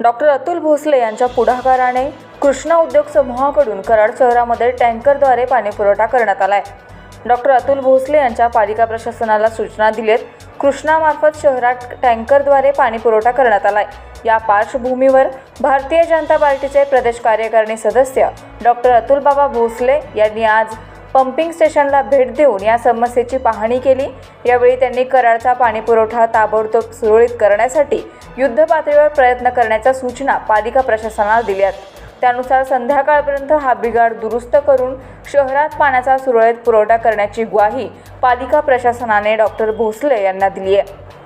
Doctor Atul Bhosale यांच्या पुढाकाराने कृष्णा उद्योग समूहाकडून कराड शहरामध्ये टँकरद्वारे पाणीपुरवठा करण्यात आला आहे डॉक्टर अतुल भोसले यांच्या पालिका प्रशासनाला सूचना दिलेत कृष्णामार्फत शहरात टँकरद्वारे पाणीपुरवठा करण्यात आला आहे या पार्श्वभूमीवर भारतीय जनता पार्टीचे प्रदेश कार्यकारिणी सदस्य डॉक्टर अतुल बाबा भोसले यांनी आज पंपिंग स्टेशनला भेट देऊन या समस्येची पाहणी केली. यावेळी त्यांनी कराडचा पाणीपुरवठा ताबडतोब सुरळीत करण्यासाठी युद्धपातळीवर प्रयत्न करण्याच्या सूचना पालिका प्रशासनाला दिल्यात. त्यानुसार संध्याकाळपर्यंत हा बिघाड दुरुस्त करून शहरात पाण्याचा सुरळीत पुरवठा करण्याची ग्वाही पालिका प्रशासनाने डॉक्टर भोसले यांना दिली आहे